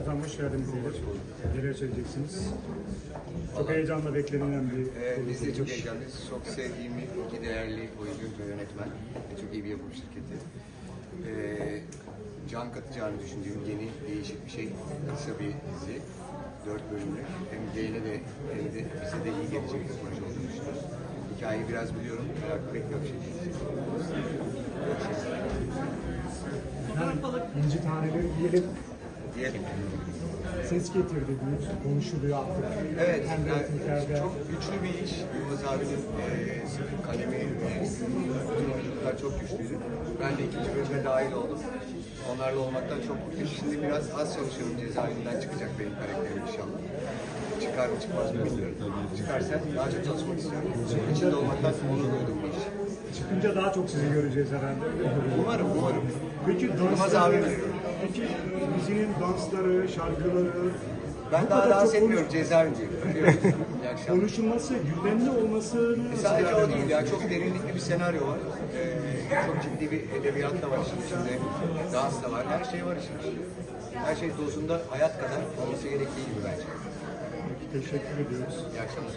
Efendim hoş geldiniz Zeynep. Neler söyleyeceksiniz? Çok heyecanla beklenilen bir Ee, biz de çok heyecanlıyız. Çok sevdiğim iki değerli oyuncu ve yönetmen. Ve çok iyi bir yapım şirketi. Ee, can katacağını düşündüğüm yeni, değişik bir şey. Kısa bir dizi. Dört bölümlük. Hem Gain'e de hem de bize de iyi gelecek bir proje olduğunu düşünüyorum. Hikayeyi biraz biliyorum. Merak bekliyorum şimdi. Efendim, İnci taneleri diyelim. Diyelim. Ses getirdi diyor. Konuşuluyor artık. Evet, Hem yani reytinglerde. çok güçlü bir iş. Yılmaz abinin e, kalemi ve bütün oyunculuklar çok güçlüydü. Ben de ikinci bölüme dahil oldum. Onlarla olmaktan çok mutluyum. Şimdi biraz az çalışıyorum cezaevinden çıkacak benim karakterim inşallah. Çıkar mı çıkmaz mı bilmiyorum. Çıkarsa daha çok çalışmak istiyorum. İçinde olmaktan onur duydum bu iş. Çıkınca daha çok sizi göreceğiz herhalde. Umarım, umarım. Peki dansları, abi diyor. Peki dizinin dansları, şarkıları, Ben daha dans etmiyorum cezaevindeyim. Öpüyorum. İyi akşamlar. konuşulması, gündemde olmasını E Sadece o değil ya, çok derinlikli bir senaryo var. Ee, çok ciddi bir edebiyat da var işin içinde. Dans da var, her şey var içinde. Her şey dozunda hayat kadar olması gerektiği gibi bence. Teşekkür ediyoruz. İyi akşamlar.